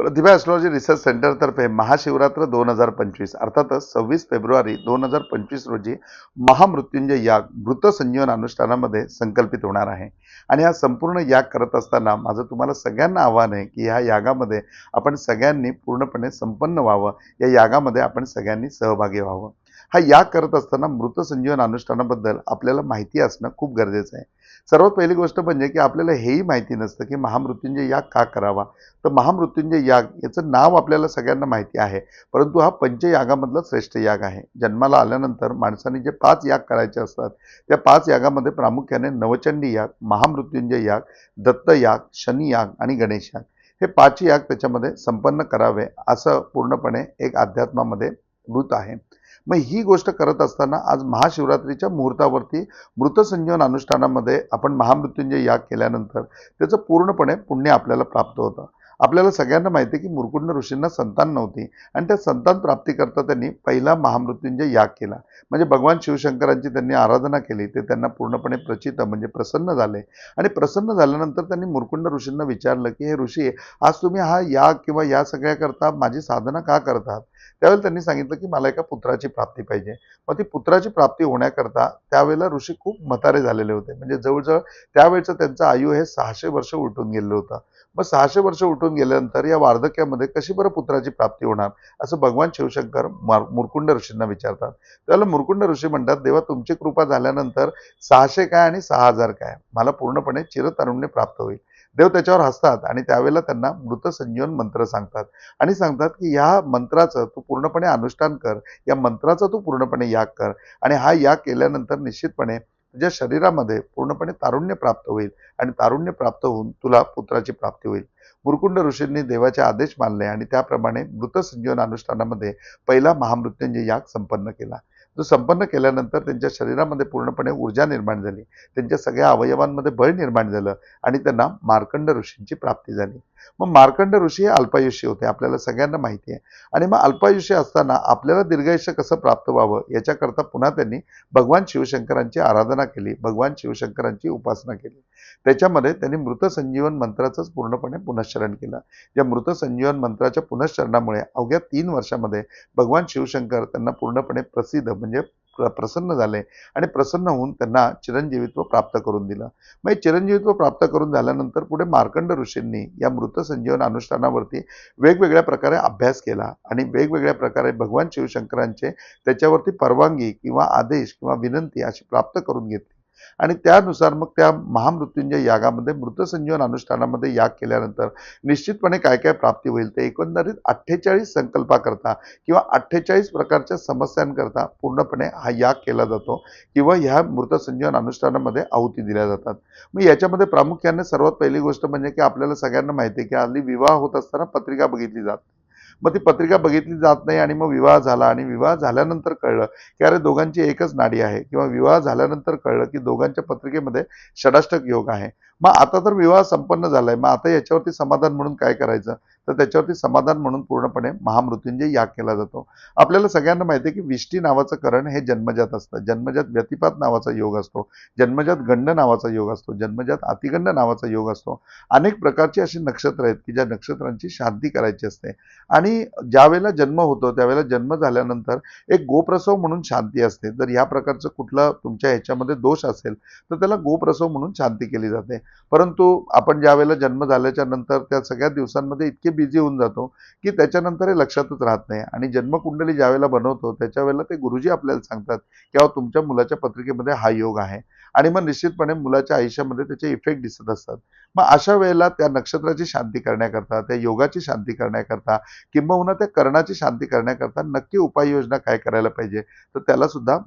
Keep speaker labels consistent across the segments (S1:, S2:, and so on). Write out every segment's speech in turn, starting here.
S1: प्रतिभा astrology research सेंटरतर्फे महाशिवरात्र दोन हजार पंचवीस अर्थातच सव्वीस फेब्रुवारी दोन हजार पंचवीस रोजी महामृत्युंजय याग मृत संजीवन अनुष्ठानामध्ये संकल्पित होणार आहे. आणि हा संपूर्ण याग करत असताना माझं तुम्हाला सगळ्यांना आव्हान आहे की ह्या यागामध्ये आपण सगळ्यांनी पूर्णपणे संपन्न व्हावं. या यागामध्ये आपण सगळ्यांनी सहभागी व्हावं. हा याग करत असताना मृत संजीवन अनुष्ठानाबद्दल आपल्याला माहिती असणं खूप गरजेचं आहे. सर्वात पहिली गोष्ट म्हणजे की आपल्याला हेही माहिती नसतं की महामृत्युंजय याग का करावा? तर महामृत्युंजय याग याचं नाव आपल्याला सगळ्यांना माहिती आहे. परंतु हा पंचयागामधला श्रेष्ठ याग आहे. जन्माला आल्यानंतर माणसाने जे पाच याग करायचे असतात त्या पाच यागामध्ये प्रामुख्याने नवचंडी याग महामृत्युंजय याग दत्त याग शनी याग आणि गणेश याग. हे पाच याग त्याच्यामध्ये संपन्न करावे असं पूर्णपणे एक अध्यात्मामध्ये मृत आहे. मग ही गोष्ट करत असताना आज महाशिवरात्रीच्या मुहूर्तावरती मृतसंजीवन अनुष्ठानामध्ये आपण महामृत्युंजय याग केल्यानंतर त्याचं पूर्णपणे पुण्य आपल्याला प्राप्त होतं. आपल्याला सगळ्यांना माहिती आहे की मुरकुंड ऋषींना संतान नव्हती. आणि त्या संतान प्राप्तीकरता त्यांनी पहिला महामृत्युंजय याग केला. म्हणजे भगवान शिवशंकरांची त्यांनी आराधना केली. ते त्यांना पूर्णपणे प्रचित म्हणजे प्रसन्न झाले. आणि प्रसन्न झाल्यानंतर त्यांनी मुरकुंड ऋषींना विचारलं की हे ऋषी आज तुम्ही हा याग किंवा या सगळ्याकरता माझी साधना का करतात? त्यावेळेला त्यांनी सांगितलं की मला एका पुत्राची प्राप्ती पाहिजे. मग ती पुत्राची प्राप्ती होण्याकरता त्यावेळेला ऋषी खूप म्हातारे झालेले होते. म्हणजे जवळजवळ त्यावेळचं त्यांचं आयु हे सहाशे वर्ष उलटून गेलेलं होतं. मग सहाशे वर्ष उठून गेल्यानंतर या वार्धक्यामध्ये कशी बरं पुत्राची प्राप्ती होणार? असं भगवान शिवशंकर मार मुरकुंड ऋषींना विचारतात. त्याला मुरकुंड ऋषी म्हणतात देवा तुमची कृपा झाल्यानंतर सहाशे काय आणि सहा हजार काय? मला पूर्णपणे चिरतारुण्य प्राप्त होईल. देव त्याच्यावर हसतात आणि त्यावेळेला त्यांना मृत संजीवन मंत्र सांगतात. आणि सांगतात की ह्या मंत्राचं तू पूर्णपणे अनुष्ठान कर. या मंत्राचा तू पूर्णपणे याग कर. आणि हा याग केल्यानंतर निश्चितपणे तुझ्या शरीरामध्ये पूर्णपणे तारुण्य प्राप्त होईल आणि तारुण्य प्राप्त होऊन तुला पुत्राची प्राप्ती होईल. मुरकुंड ऋषींनी देवाचे आदेश मानले आणि त्याप्रमाणे मृत संजीवन अनुष्ठानामध्ये पहिला महामृत्युंजय याग संपन्न केला. जो संपन्न केल्यानंतर त्यांच्या शरीरामध्ये पूर्णपणे ऊर्जा निर्माण झाली. त्यांच्या सगळ्या अवयवांमध्ये बळ निर्माण झालं आणि त्यांना मार्कंड ऋषींची प्राप्ती झाली. मग मार्कंड ऋषी हे अल्पायुष्य होते आपल्याला सगळ्यांना माहिती आहे. आणि मग अल्पायुष्य असताना आपल्याला दीर्घायुष्य कसं प्राप्त व्हावं याच्याकरता पुन्हा त्यांनी भगवान शिवशंकरांची आराधना केली भगवान शिवशंकरांची उपासना केली. त्याच्यामध्ये त्यांनी मृत संजीवन मंत्राचंच पूर्णपणे पुनश्चरण केलं. या मृत संजीवन मंत्राच्या पुनश्चरणामुळे अवघ्या तीन वर्षामध्ये भगवान शिवशंकर त्यांना पूर्णपणे प्रसिद्ध म्हणजे प्रसन्न झाले आणि प्रसन्न होऊन त्यांना चिरंजीवित्व प्राप्त करून दिलं. मग चिरंजीवित्व प्राप्त करून झाल्यानंतर पुढे मार्कंड ऋषींनी या मृत संजीवन अनुष्ठानावरती वेगवेगळ्या प्रकारे अभ्यास केला आणि वेगवेगळ्या प्रकारे भगवान शिवशंकरांचे त्याच्यावरती परवानगी किंवा आदेश किंवा विनंती अशी प्राप्त करून घेतली. आणि त्यानुसार मग त्या महामृत्युंजय यागामध्ये मृत संजीवन अनुष्ठानामध्ये याग केल्यानंतर निश्चितपणे काय काय प्राप्ती होईल ते एकंदरीत अठ्ठेचाळीस संकल्पाकरता किंवा अठ्ठेचाळीस प्रकारच्या समस्यांकरता पूर्णपणे हा याग केला जातो किंवा ह्या मृत संजीवन अनुष्ठानामध्ये आहुती दिल्या जातात. मग याच्यामध्ये प्रामुख्याने सर्वात पहिली गोष्ट म्हणजे की आपल्याला सगळ्यांना माहिती आहे की हल्ली विवाह होत असताना पत्रिका बघितली जात. मग ती पत्रिका बघितली जात नाही आणि मग विवाह झाला आणि विवाह झाल्यानंतर कळलं की अरे दोघांची एकच नाडी आहे. किंवा विवाह झाल्यानंतर कळलं की दोघांच्या पत्रिकेमध्ये षडाष्टक योग आहे. मग आता तर विवाह संपन्न झाला आहे मग आता याच्यावरती समाधान म्हणून काय करायचं? तर त्याच्यावरती समाधान म्हणून पूर्णपणे महामृत्युंजय याग केला जातो. आपल्याला सगळ्यांना माहिती आहे की विष्टी नावाचं करण हे जन्मजात असतं. जन्मजात व्यतिपात नावाचा योग असतो. जन्मजात गंड नावाचा योग असतो. जन्मजात अतिगंड नावाचा योग असतो. अनेक प्रकारची अशी नक्षत्र आहेत की ज्या नक्षत्रांची शांती करायची असते. आणि ज्या वेळेला जन्म होतो त्यावेळेला जन्म झाल्यानंतर एक गोप्रसव म्हणून शांती असते. जर या प्रकारचं कुठलं तुमच्या ह्याच्यामध्ये दोष असेल तर त्याला गोप्रसव म्हणून शांती केली जाते. परंतु आपण ज्या वेळेला जन्म झाल्याच्यानंतर त्या सगळ्या दिवसांमध्ये इतके बिझी होऊन जातो की त्याच्यानंतर हे लक्षातच राहत नाही. आणि जन्मकुंडली ज्या वेळेला बनवतो त्याच्या वेळेला ते गुरुजी आपल्याला सांगतात की अहो तुमच्या मुलाच्या पत्रिकेमध्ये हा योग आहे. आणि मग निश्चितपणे मुलाच्या आयुष्यामध्ये त्याचे इफेक्ट दिसत असतात. मग अशा वेळेला त्या नक्षत्राची शांती करण्याकरता त्या योगाची शांती करण्याकरता किंबहुना त्या कर्णाची शांती करण्याकरता नक्की उपाययोजना काय करायला पाहिजे? तर त्याला सुद्धा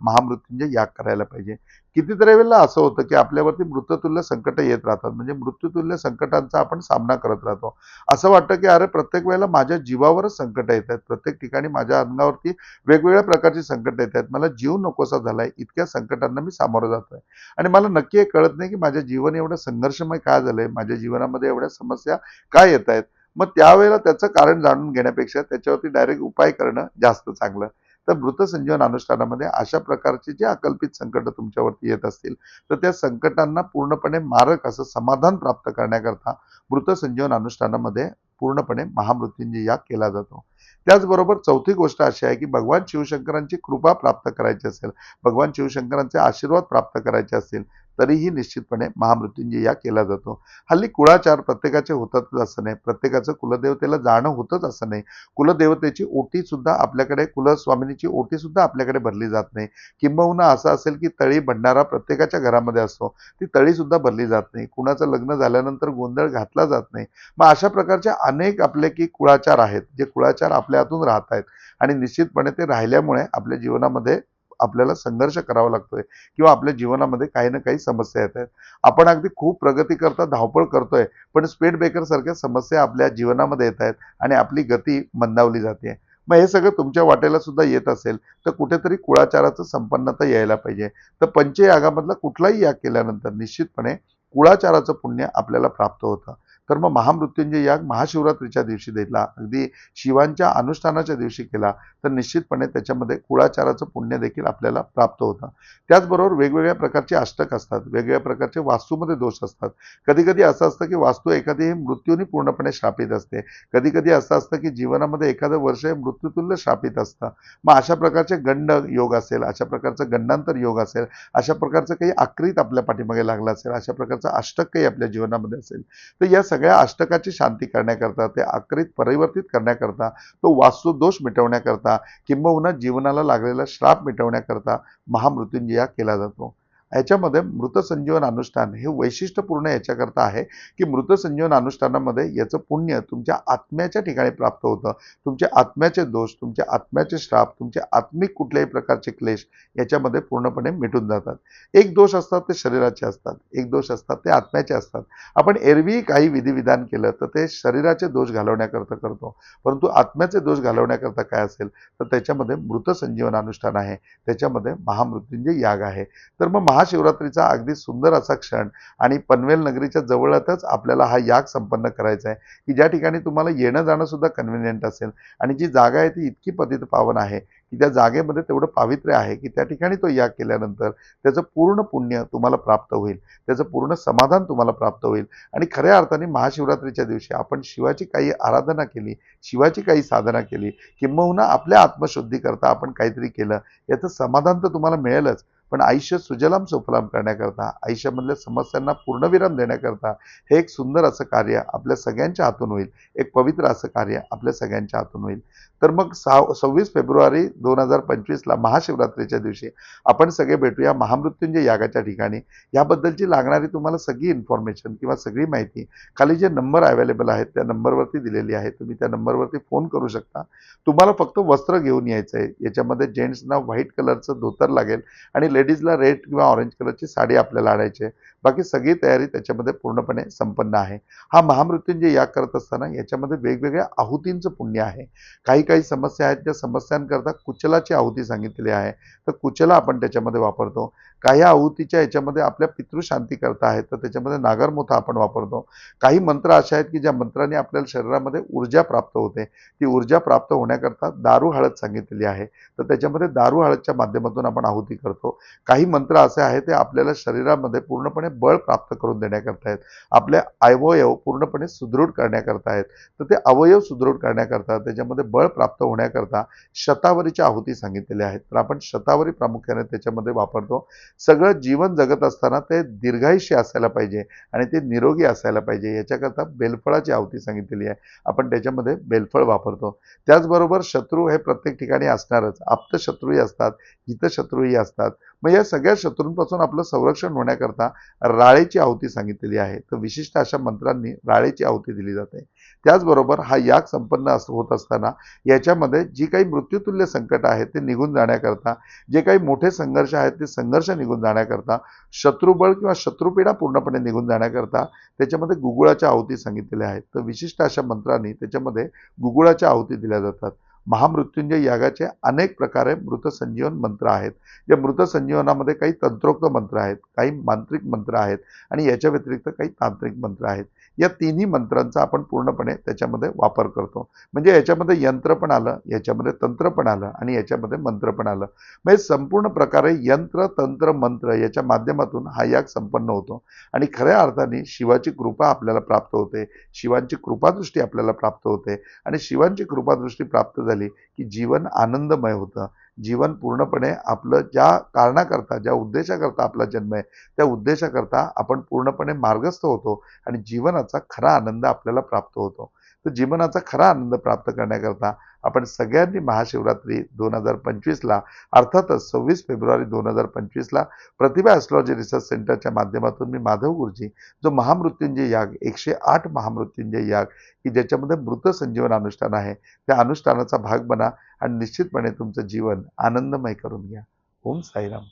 S1: याग करायला पाहिजे. कितीतरी वेळेला असं होतं की आपल्यावरती मृत्यूतुल्य संकट येत राहतात. म्हणजे मृत्यूतुल्य संकटांचा आपण सामना करत राहतो. असं वाटतं की अरे प्रत्येक वेळेला माझ्या जीवावरच संकट येत आहेत. प्रत्येक ठिकाणी माझ्या अंगावरती वेगवेगळ्या प्रकारची संकट येत आहेत. मला जीव नकोसा झालाय. इतक्या संकटांना मी सामोरं जातोय. आणि मला नक्की हे कळत नाही की माझ्या जीवन एवढं संघर्षमय काय झालंय माझ्या जीवनामध्ये एवढ्या समस्या काय येत आहेत? मग त्यावेळेला त्याचं कारण जाणून घेण्यापेक्षा त्याच्यावरती डायरेक्ट उपाय करणं जास्त चांगलं. तर मृत संजीवन अनुष्ठानामध्ये अशा प्रकारचे जे अकल्पित संकट तुमच्यावरती येत असतील तर त्या संकटांना पूर्णपणे मारक असं समाधान प्राप्त करण्याकरता मृत संजीवन अनुष्ठानामध्ये पूर्णपणे महामृत्युंजय याग केला जातो. त्याचबरोबर चौथी गोष्ट अशी आहे की भगवान शिवशंकरांची कृपा प्राप्त करायची असेल भगवान शिवशंकरांचे आशीर्वाद प्राप्त करायचे असतील तरीही निश्चितपणे महामृत्युंजय या केला जातो. हल्ली कुळाचार प्रत्येकाचे होतातच असं नाही. प्रत्येकाचं कुलदेवतेला जाणं होतच असं नाही. कुलदेवतेची ओटीसुद्धा आपल्याकडे कुलस्वामिनीची ओटीसुद्धा आपल्याकडे भरली जात नाही. किंबहुना असं असेल की तळी भंडारा प्रत्येकाच्या घरामध्ये असतो. ती तळीसुद्धा भरली जात नाही. कुणाचं लग्न झाल्यानंतर गोंधळ घातला जात नाही. मग अशा प्रकारचे अनेक आपले की कुळाचार आहेत जे कुळाचार आपल्या हातून राहत आहेत आणि निश्चितपणे ते राहिल्यामुळे आपल्या जीवनामध्ये आपल्याला संघर्ष करावा लागतोय किंवा आपल्या जीवनामध्ये काही ना काही समस्या येत आहेत. आपण अगदी खूप प्रगती करता धावपळ करतोय पण स्पीड ब्रेकरसारख्या समस्या आपल्या जीवनामध्ये येत आहेत आणि आपली गती मंदावली जाते. मग हे सगळं तुमच्या वाटेला सुद्धा येत असेल तर कुठेतरी कुळाचाराचं संपन्नता यायला पाहिजे. तर पंचयागामधला कुठलाही याग केल्यानंतर निश्चितपणे कुळाचाराचं पुण्य आपल्याला प्राप्त होतं. तर मग महामृत्युंजय याग महाशिवरात्रीच्या दिवशी दिला अगदी शिवांच्या अनुष्ठानाच्या दिवशी केला. तर निश्चितपणे त्याच्यामध्ये कुळाचाराचं पुण्य देखील आपल्याला प्राप्त होतं. त्याचबरोबर वेगवेगळ्या प्रकारचे अष्टक असतात. वेगवेगळ्या प्रकारचे वास्तूमध्ये दोष असतात. कधी कधी असं असतं की वास्तू एखादी ही मृत्यूने पूर्णपणे श्रापित असते. कधी कधी असं असतं की जीवनामध्ये एखादं वर्ष हे मृत्यूतुल्य श्रापित असतं. मग अशा प्रकारचे गंड योग असेल अशा प्रकारचं गंडांतर योग असेल अशा प्रकारचं काही आकृत आपल्या पाठीमागे लागला असेल अशा प्रकारचं अष्टक काही आपल्या जीवनामध्ये असेल. तर या सगळ्या अष्टकाची शांती करण्याकरता ते आकृत परिवर्तित करण्याकरता तो वास्तुदोष मिटवण्याकरता किंबहुना जीवनाला लागलेला श्राप मिटवण्याकरता महामृत्युंजया केला जातो. याच्यामध्ये मृतसंजीवन अनुष्ठान हे वैशिष्ट्यपूर्ण याच्याकरता आहे की मृतसंजीवन अनुष्ठानामध्ये याचं पुण्य तुमच्या आत्म्याच्या ठिकाणी प्राप्त होतं. तुमच्या आत्म्याचे दोष तुमच्या आत्म्याचे श्राप तुमचे आत्मिक कुठल्याही प्रकारचे क्लेश याच्यामध्ये पूर्णपणे मिटून जातात. एक दोष असतात ते शरीराचे असतात एक दोष असतात ते आत्म्याचे असतात. आपण एरवी काही विधिविधान केलं तर ते शरीराचे दोष घालवण्याकरता करतो. परंतु आत्म्याचे दोष घालवण्याकरता काय असेल तर त्याच्यामध्ये मृतसंजीवन अनुष्ठान आहे. त्याच्यामध्ये महामृत्युंजय याग आहे. तर मग महा महाशिवरात्रीचा अगदी सुंदर असा क्षण आणि पनवेल नगरीच्या जवळच आपल्याला हा याग संपन्न करायचा आहे की ज्या ठिकाणी तुम्हाला येणं जाणं सुद्धा कन्व्हिनियंट असेल. आणि जी जागा आहे ती इतकी पतित पावन आहे की त्या जागेमध्ये तेवढं पावित्र्य आहे की त्या ठिकाणी तो याग केल्यानंतर त्याचं पूर्ण पुण्य तुम्हाला प्राप्त होईल त्याचं पूर्ण समाधान तुम्हाला प्राप्त होईल. आणि खऱ्या अर्थाने महाशिवरात्रीच्या दिवशी आपण शिवाची काही आराधना केली शिवाची काही साधना केली किंबहुना आपल्या आत्मशुद्धीकरता आपण काहीतरी केलं याचं समाधान तर तुम्हाला मिळेलच. पण आयुष्य सुजलाम सुफलाम करण्याकरता आयुष्यामधल्या समस्यांना पूर्णविराम देण्याकरता हे एक सुंदर असं कार्य आपल्या सगळ्यांच्या हातून होईल. एक पवित्र असं कार्य आपल्या सगळ्यांच्या हातून होईल. तर मग सहा सव्वीस फेब्रुवारी दोन हजार पंचवीसला महाशिवरात्रीच्या दिवशी आपण सगळे भेटूया महामृत्युंजय यागाच्या ठिकाणी. याबद्दलची लागणारी तुम्हाला सगळी इन्फॉर्मेशन किंवा सगळी माहिती खाली जे नंबर अवेलेबल आहेत त्या नंबरवरती दिलेली आहे. तुम्ही त्या नंबरवरती फोन करू शकता. तुम्हाला फक्त वस्त्र घेऊन यायचं आहे याच्यामध्ये जेंट्सना व्हाईट कलरचं धोतर लागेल आणि लेडीजला रेड किंवा ऑरेंज कलरची साडी आपल्याला आणायची आहे. बाकी सगळी तयारी त्याच्यामध्ये पूर्णपणे संपन्न आहे. हा महामृत्युंजय याग करत असताना याच्यामध्ये वेगवेगळ्या आहुतींचं पुण्य आहे. काही काही समस्या आहेत त्या समस्यांकरता कुचलाची आहुती सांगितलेली आहे. तर कुचला आपण त्याच्यामध्ये वापरतो. काही आहुतीच्या याच्यामध्ये आपल्या पितृशांती करता आहेत तर त्याच्यामध्ये नागरमोथा आपण वापरतो. काही मंत्र असे आहेत की ज्या मंत्राने आपल्याला शरीरामध्ये ऊर्जा प्राप्त होते. ती ऊर्जा प्राप्त होण्याकरता दारू हळद सांगितलेली आहे. तर त्याच्यामध्ये दारू हळदच्या माध्यमातून आपण आहुती करतो. काही मंत्र असे आहेत ते आपल्याला शरीरामध्ये पूर्णपणे बळ प्राप्त करून देण्याकरता आहेत. आपले अवयव पूर्णपणे सुदृढ करण्याकरता आहेत. तर ते अवयव सुदृढ करण्याकरता त्याच्यामध्ये बळ प्राप्त होण्याकरता शतावरीच्या आहुती सांगितलेल्या आहेत. तर आपण शतावरी प्रामुख्याने त्याच्यामध्ये वापरतो. सगळं जीवन जगत असताना ते दीर्घायुष्य असायला पाहिजे आणि ते निरोगी असायला पाहिजे. याच्याकरता बेलफळाची आहुती सांगितलेली आहे. आपण त्याच्यामध्ये बेलफळ वापरतो. त्याचबरोबर शत्रू हे प्रत्येक ठिकाणी असणारच. आप्तशत्रूही असतात हितशत्रूही असतात. मग या सगळ्या शत्रूंपासून आपलं संरक्षण होण्याकरता राळेची आहुती सांगितलेली आहे. तर विशिष्ट अशा मंत्रांनी राळेची आहुती दिली जाते. त्याचबरोबर हा याग संपन्न अस होत असताना याच्यामध्ये जी काही मृत्यूतुल्य संकट आहेत ते निघून जाण्याकरता जे काही मोठे संघर्ष आहेत ते संघर्ष निघून जाण्याकरता शत्रुबळ किंवा शत्रुपीडा पूर्णपणे निघून जाण्याकरता त्याच्यामध्ये गुगुळाच्या आहुती सांगितलेल्या आहेत. तर विशिष्ट अशा मंत्रांनी त्याच्यामध्ये गुगुळाच्या आहुती दिल्या जातात. महामृत्युंजय यागाचे अनेक प्रकारे मृतसंजीवन मंत्र आहेत. या मृतसंजीवनामध्ये काही तंत्रोक्त मंत्र आहेत काही मांत्रिक मंत्र आहेत आणि याच्या व्यतिरिक्त काही तांत्रिक मंत्र आहेत. या तिन्ही मंत्रांचा आपण पूर्णपणे त्याच्यामध्ये वापर करतो. म्हणजे याच्यामध्ये यंत्र पण आलं याच्यामध्ये तंत्र पण आलं आणि याच्यामध्ये मंत्र पण आलं. म्हणजे संपूर्ण प्रकारे यंत्र तंत्र मंत्र याच्या माध्यमातून हा याग संपन्न होतो आणि खऱ्या अर्थाने शिवाची कृपा आपल्याला प्राप्त होते. शिवांची कृपादृष्टी आपल्याला प्राप्त होते आणि शिवांची कृपादृष्टी प्राप्त झाली झाली की जीवन आनंदमय होतं. जीवन पूर्णपणे आपलं ज्या कारणाकरता ज्या उद्देशाकरता आपला जन्म आहे त्या उद्देशाकरता आपण पूर्णपणे मार्गस्थ होतो आणि जीवनाचा खरा आनंद आपल्याला प्राप्त होतो. तर जीवनाचा खरा आनंद प्राप्त करण्याकरता आपण सगळ्यांनी महाशिवरात्री दोन हजार पंचवीसला अर्थातच सव्वीस फेब्रुवारी दोन हजार पंचवीसला प्रतिभा ॲस्ट्रॉलॉजी रिसर्च सेंटरच्या माध्यमातून मी माधव गुरुजी जो महामृत्युंजय याग एकशे आठ महामृत्युंजय याग की ज्याच्यामध्ये मृत संजीवन अनुष्ठान आहे त्या अनुष्ठानाचा भाग बना आणि निश्चितपणे तुमचं जीवन आनंदमय करून घ्या. ओम साईराम.